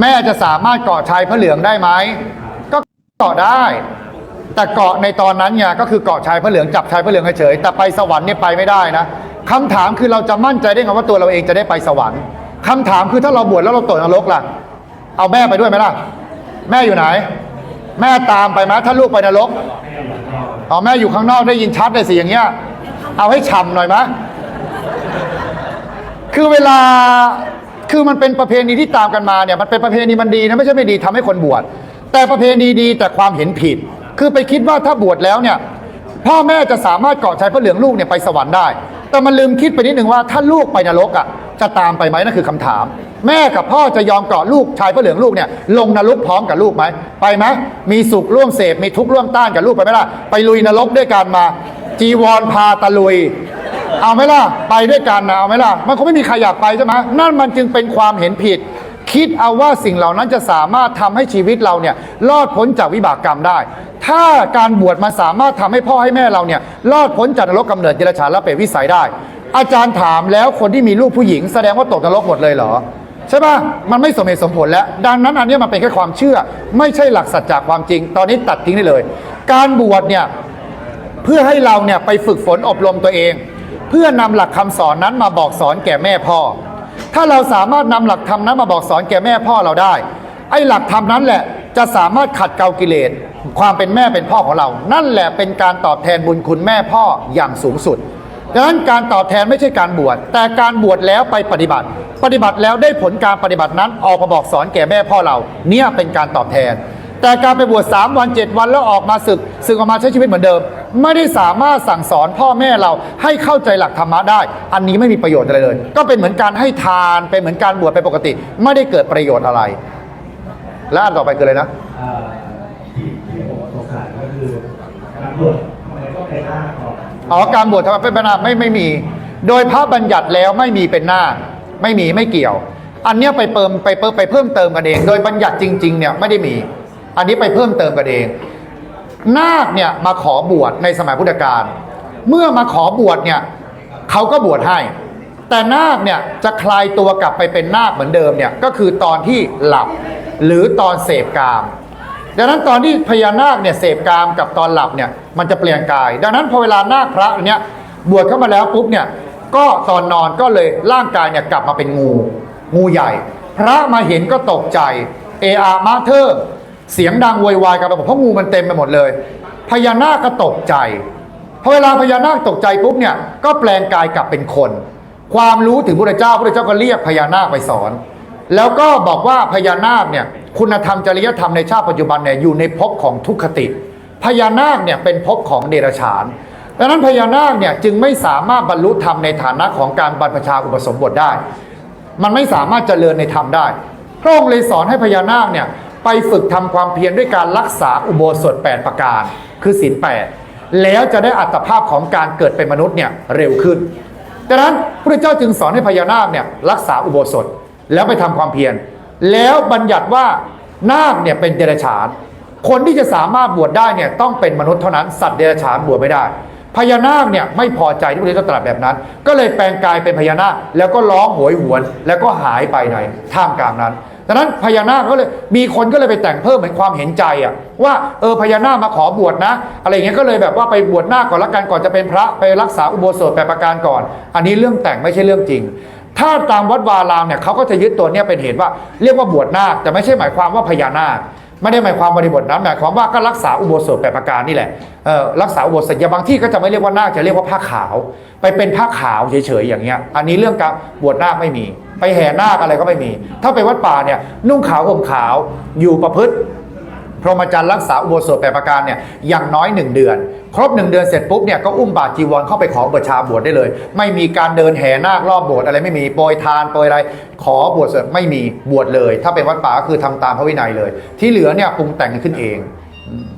แม่จะสามารถเกาะชายพระเหลืองได้ไหมก็เกาะได้ แต่เกาะในตอนนั้นเนี่ยก็คือเกาะชายพระเหลืองจับชายพระเหลืองเฉยแต่ไปสวรรค์เนี่ยไปไม่ได้นะคำถามคือเราจะมั่นใจได้ไงว่าตัวเราเองจะได้ไปสวรรค์คำถามคือถ้าเราบวชแล้วเราตกนรกล่ะ เอาแม่ไปด้วยไหมล่ะ แม่อยู่ไหน แม่ตามไปไหมถ้าลูกไปนรกเอาแม่อยู่ข้างนอกได้ยินชัดเลยสิอย่างเงี้ย เอาให้ฉ่ำหน่อยไหมคือเวลา คือมันเป็นประเพณีที่ตามกันมาเนี่ยมันเป็นประเพณีมันดีนะไม่ใช่ไม่ดีทำให้คนบวชแต่ประเพณีดีแต่ความเห็นผิด คือไปคิดว่าถ้าบวชแล้วเนี่ยพ่อแม่จะสามารถเกาะชายพระเหลืองลูกเนี่ยไปสวรรค์ได้ แต่มันลืมคิดไปนิดหนึ่งว่าถ้าลูกไปนรกอะจะตามไปไหมนั่นคือคำถาม แม่กับพ่อจะยอมเกาะลูกชายพระเหลืองลูกเนี่ยลงนรกพร้อมกับลูกไหมไปไหมมีสุขร่วมเสพมีทุกข์ร่วมต้านกับลูกไปไหมล่ะไปลุยนรกด้วยกันมา จีวรพาตะลุย เอาไหมล่ะ ไปด้วยกันนะเอาไหมล่ะ มันคงไม่มีใครอยากไปใช่ไหมนั่นมันจึงเป็นความเห็นผิด คิดเอาว่าสิ่งเหล่านั้นจะสามารถทำให้ชีวิตเราเนี่ยรอดพ้นจากวิบากกรรมได้ ถ้าการบวชมาสามารถทำให้พ่อให้แม่เราเนี่ยรอดพ้นจากนรกกำเนิดเดรัจฉานและเปรตวิสัยได้ อาจารย์ถามแล้วคนที่มีลูกผู้หญิง แสดงว่าตกนรกหมดเลยเหรอใช่ปะมันไม่สมเหตุสมผลแล้ว ดังนั้นอันนี้มันเป็นแค่ความเชื่อ ไม่ใช่หลักสัจจะความจริง ตอนนี้ตัดทิ้งได้เลย การบวชเนี่ยเพื่อให้เราเนี่ยไปฝึกฝนอบรมตัวเอง เพื่อนำหลักคำสอนนั้นมาบอกสอนแก่แม่พ่อ ถ้าเราสามารถนำหลักธรรมนั้นมาบอกสอนแก่แม่พ่อเราได้ ไอ้หลักธรรมนั้นแหละจะสามารถขัดเกลากิเลสความเป็นแม่เป็นพ่อของเรา นั่นแหละเป็นการตอบแทนบุญคุณแม่พ่ออย่างสูงสุดดังนั้นการตอบแทนไม่ใช่การบวชแต่การบวชแล้วไปปฏิบัติ ปฏิบัติแล้วได้ผลการปฏิบัตินั้นออกมาบอกสอนแก่แม่พ่อเรา เนี่ยเป็นการตอบแทน แต่การไปบวช3วัน 7 วันแล้วออกมาศึกศึกออกมาใช้ชีวิตเหมือนเดิม ไม่ได้สามารถสั่งสอนพ่อแม่เราให้เข้าใจหลักธรรมะได้ อันนี้ไม่มีประโยชน์อะไรเลย ก็เป็นเหมือนการให้ทานเป็นเหมือนการบวชไปปกติ ไม่ได้เกิดประโยชน์อะไร แล้วอันต่อไปคืออะไรนะเอ่อที่ที่ผมสงสัยก็คือการบวชทำไมต้องเป็นหน้าก่อนอ๋อการบวชทำไมเป็นหน้าไม่ไม่มี โดยพระบัญญัติแล้วไม่มีเป็นหน้า ไม่มีไม่เกี่ยว อันเนี้ยไปเพิ่มไปเพิ่มไปเพิ่มเติมกันเอง โดยบัญญัติจริงๆเนี่ยไม่ได้มี อันนี้ไปเพิ่มเติมกันเอง นาคเนี่ยมาขอบวชในสมัยพุทธกาลเมื่อมาขอบวชเนี่ยเขาก็บวชให้ แต่นาคเนี่ยจะคลายตัวกลับไปเป็นนาคเหมือนเดิมเนี่ยก็คือตอนที่หลับหรือตอนเสพกาม ดังนั้นตอนที่พญานาคเนี่ยเสพกามกับตอนหลับเนี่ยมันจะเปลี่ยนกาย ดังนั้นพอเวลานาคพระเนี่ยบวชเข้ามาแล้วปุ๊บเนี่ยก็ตอนนอนก็เลยร่างกายเนี่ยกลับมาเป็นงู งูใหญ่ พระมาเห็นก็ตกใจ เออามาเธอ เสียงดังโวยวายกันไปหมดเพราะงูมันเต็มไปหมดเลย พญานาคก็ตกใจพอเวลาพญานาคตกใจปุ๊บเนี่ยก็แปลงกายกลับเป็นคน ความรู้ถึงพระเจ้าพระเจ้าก็เรียกพญานาคไปสอน แล้วก็บอกว่าพญานาคเนี่ยคุณธรรมจริยธรรมในชาติปัจจุบันเนี่ยอยู่ในภพของทุกขติ พญานาคเนี่ยเป็นภพของเดรัจฉานดังนั้นพญานาคเนี่ยจึงไม่สามารถบรรลุธรรมในฐานะของการบรรพชาอุปสมบทได้ มันไม่สามารถเจริญในธรรมได้พระองค์เลยสอนให้พญานาคเนี่ย ไปฝึกทำความเพียรด้วยการรักษาอุโบสถ 8 ประการ คือศีล8แล้วจะได้อัตภาพของการเกิดเป็นมนุษย์เนี่ยเร็วขึ้นดังนั้นพระเจ้าจึงสอนให้พญานาคเนี่ยรักษาอุโบสถแล้วไปทำความเพียรแล้วบัญญัติว่านาคเนี่ยเป็นเดรัจฉาน คนที่จะสามารถบวชได้เนี่ยต้องเป็นมนุษย์เท่านั้นสัตว์เดรัจฉานบวชไม่ได้พญานาคเนี่ยไม่พอใจที่พระเจ้าตรัสแบบนั้น ก็เลยแปลงกายเป็นพญานาคแล้วก็ร้องโหยหวน แล้วก็หายไปในท่ามกลางนั้น ดังนั้นพญานาคก็เลยมีคนก็เลยไปแต่งเพิ่มเหมือนความเห็นใจอะว่าเออพญานาคมาขอบวชนะ อะไรอย่างเงี้ยก็เลยแบบว่าไปบวชนาคก่อนละกันก่อนจะเป็นพระไปรักษาอุโบสถแปประการก่อน อันนี้เรื่องแต่งไม่ใช่เรื่องจริงถ้าตามวัดวารามเนี่ยเขาก็จะยึดตัวเนี้ยเป็นเหตุว่าเรียกว่าบวชนาคแต่ไม่ใช่หมายความว่าพญานาค ไม่ได้หมายความบริบทนั้นหมายความว่าก็รักษาอุโบสถแปประการนี่แหละ รักษาอุโบสถอย่างบางที่ก็จะไม่เรียกว่านาคจะเรียกว่าผ้าขาว ไปเป็นผ้าขาวเฉยๆอย่างเงี้ย อันนี้เรื่องการบวชนาคไม่มี ไปแห่นาคอะไรก็ไม่มี ถ้าไปวัดป่าเนี่ยนุ่งขาวห่มขาวอยู่ประพฤติพรหมจรรย์รักษาอุโบสถแปดประการเนี่ยอย่างน้อยหนึ่งเดือน ครบหนึ่งเดือนเสร็จปุ๊บเนี่ยก็อุ้มบาตรจีวรเข้าไปขอบิดชาบวชได้เลย ไม่มีการเดินแห่นาครอบบสถ์อะไรไม่มีโปรยทานโปรยอะไรขอบวชเสร็จไม่มีบวชเลย ถ้าเป็นวัดป่าก็คือทำตามพระวินัยเลย ที่เหลือเนี่ยปรุงแต่งขึ้นเองเ